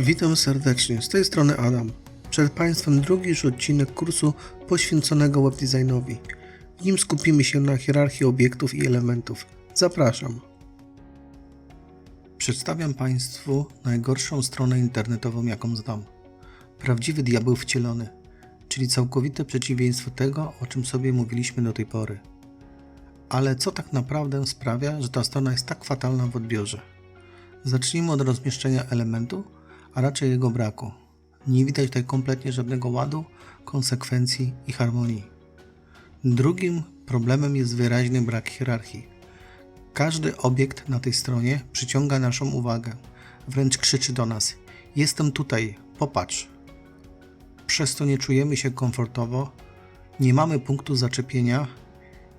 Witam serdecznie, z tej strony Adam. Przed Państwem drugi już odcinek kursu poświęconego webdesignowi. W nim skupimy się na hierarchii obiektów i elementów. Zapraszam. Przedstawiam Państwu najgorszą stronę internetową, jaką znam. Prawdziwy diabeł wcielony, czyli całkowite przeciwieństwo tego, o czym sobie mówiliśmy do tej pory. Ale co tak naprawdę sprawia, że ta strona jest tak fatalna w odbiorze? Zacznijmy od rozmieszczenia elementu, a raczej jego braku. Nie widać tutaj kompletnie żadnego ładu, konsekwencji i harmonii. Drugim problemem jest wyraźny brak hierarchii. Każdy obiekt na tej stronie przyciąga naszą uwagę, wręcz krzyczy do nas: Jestem tutaj, popatrz. Przez to nie czujemy się komfortowo, nie mamy punktu zaczepienia,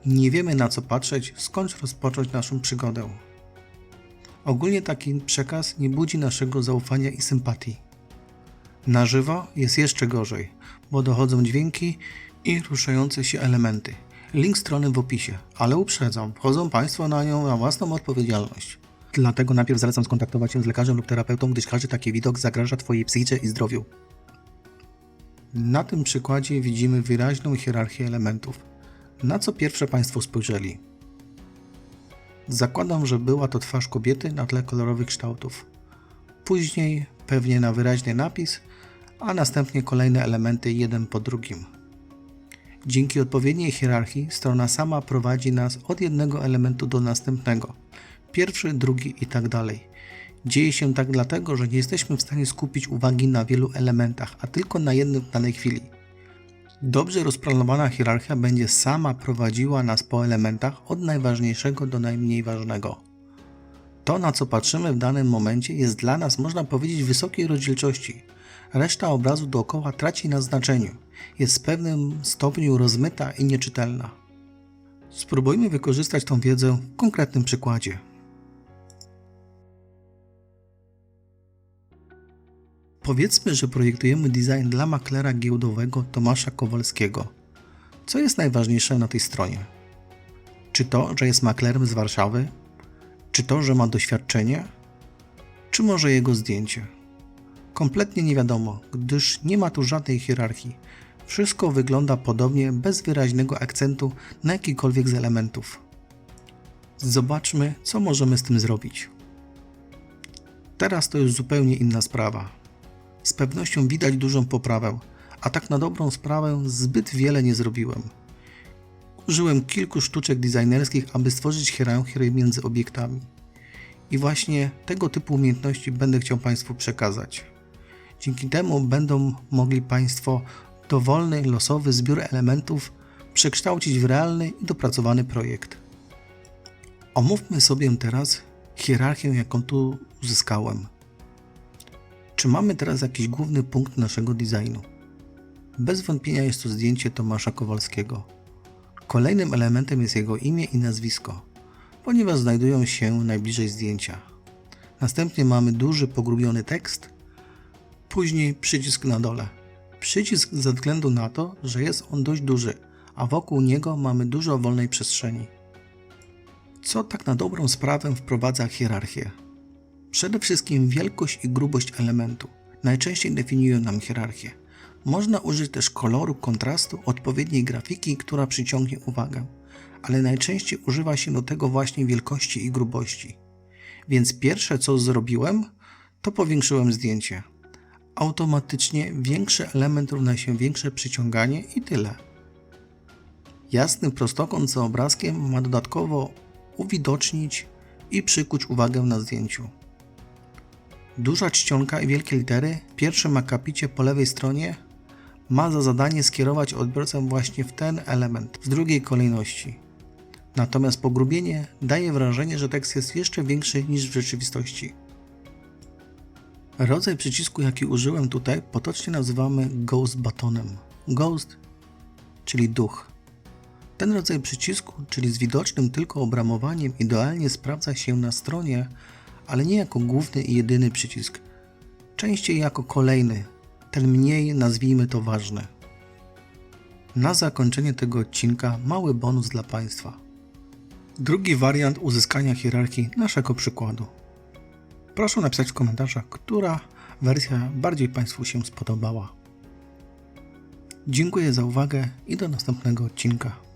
nie wiemy na co patrzeć, skąd rozpocząć naszą przygodę. Ogólnie taki przekaz nie budzi naszego zaufania i sympatii. Na żywo jest jeszcze gorzej, bo dochodzą dźwięki i ruszające się elementy. Link strony w opisie, ale uprzedzam, wchodzą Państwo na nią na własną odpowiedzialność. Dlatego najpierw zalecam skontaktować się z lekarzem lub terapeutą, gdyż każdy taki widok zagraża Twojej psychice i zdrowiu. Na tym przykładzie widzimy wyraźną hierarchię elementów. Na co pierwsze Państwo spojrzeli? Zakładam, że była to twarz kobiety na tle kolorowych kształtów. Później pewnie na wyraźny napis, a następnie kolejne elementy jeden po drugim. Dzięki odpowiedniej hierarchii strona sama prowadzi nas od jednego elementu do następnego. Pierwszy, drugi i tak dalej. Dzieje się tak dlatego, że nie jesteśmy w stanie skupić uwagi na wielu elementach, a tylko na jednym w danej chwili. Dobrze rozplanowana hierarchia będzie sama prowadziła nas po elementach od najważniejszego do najmniej ważnego. To, na co patrzymy w danym momencie, jest dla nas, można powiedzieć, wysokiej rozdzielczości. Reszta obrazu dookoła traci na znaczeniu, jest w pewnym stopniu rozmyta i nieczytelna. Spróbujmy wykorzystać tą wiedzę w konkretnym przykładzie. Powiedzmy, że projektujemy design dla maklera giełdowego Tomasza Kowalskiego. Co jest najważniejsze na tej stronie? Czy to, że jest maklerem z Warszawy? Czy to, że ma doświadczenie? Czy może jego zdjęcie? Kompletnie nie wiadomo, gdyż nie ma tu żadnej hierarchii. Wszystko wygląda podobnie, bez wyraźnego akcentu na jakikolwiek z elementów. Zobaczmy, co możemy z tym zrobić. Teraz to już zupełnie inna sprawa. Z pewnością widać dużą poprawę, a tak na dobrą sprawę zbyt wiele nie zrobiłem. Użyłem kilku sztuczek designerskich, aby stworzyć hierarchię między obiektami. I właśnie tego typu umiejętności będę chciał Państwu przekazać. Dzięki temu będą mogli Państwo dowolny, losowy zbiór elementów przekształcić w realny i dopracowany projekt. Omówmy sobie teraz hierarchię, jaką tu uzyskałem. Czy mamy teraz jakiś główny punkt naszego designu? Bez wątpienia jest to zdjęcie Tomasza Kowalskiego. Kolejnym elementem jest jego imię i nazwisko, ponieważ znajdują się najbliżej zdjęcia. Następnie mamy duży, pogrubiony tekst, później przycisk na dole. Przycisk ze względu na to, że jest on dość duży, a wokół niego mamy dużo wolnej przestrzeni. Co tak na dobrą sprawę wprowadza hierarchię? Przede wszystkim wielkość i grubość elementu najczęściej definiują nam hierarchię. Można użyć też koloru, kontrastu, odpowiedniej grafiki, która przyciągnie uwagę, ale najczęściej używa się do tego właśnie wielkości i grubości. Więc pierwsze co zrobiłem, to powiększyłem zdjęcie. Automatycznie większy element równa się większe przyciąganie i tyle. Jasny prostokąt za obrazkiem ma dodatkowo uwidocznić i przykuć uwagę na zdjęciu. Duża czcionka i wielkie litery w pierwszym akapicie po lewej stronie ma za zadanie skierować odbiorcę właśnie w ten element w drugiej kolejności. Natomiast pogrubienie daje wrażenie, że tekst jest jeszcze większy niż w rzeczywistości. Rodzaj przycisku, jaki użyłem tutaj, potocznie nazywamy Ghost Buttonem. Ghost, czyli duch. Ten rodzaj przycisku, czyli z widocznym tylko obramowaniem, idealnie sprawdza się na stronie, ale nie jako główny i jedyny przycisk. Częściej jako kolejny, ten mniej nazwijmy to ważny. Na zakończenie tego odcinka mały bonus dla Państwa. Drugi wariant uzyskania hierarchii naszego przykładu. Proszę napisać w komentarzach, która wersja bardziej Państwu się spodobała. Dziękuję za uwagę i do następnego odcinka.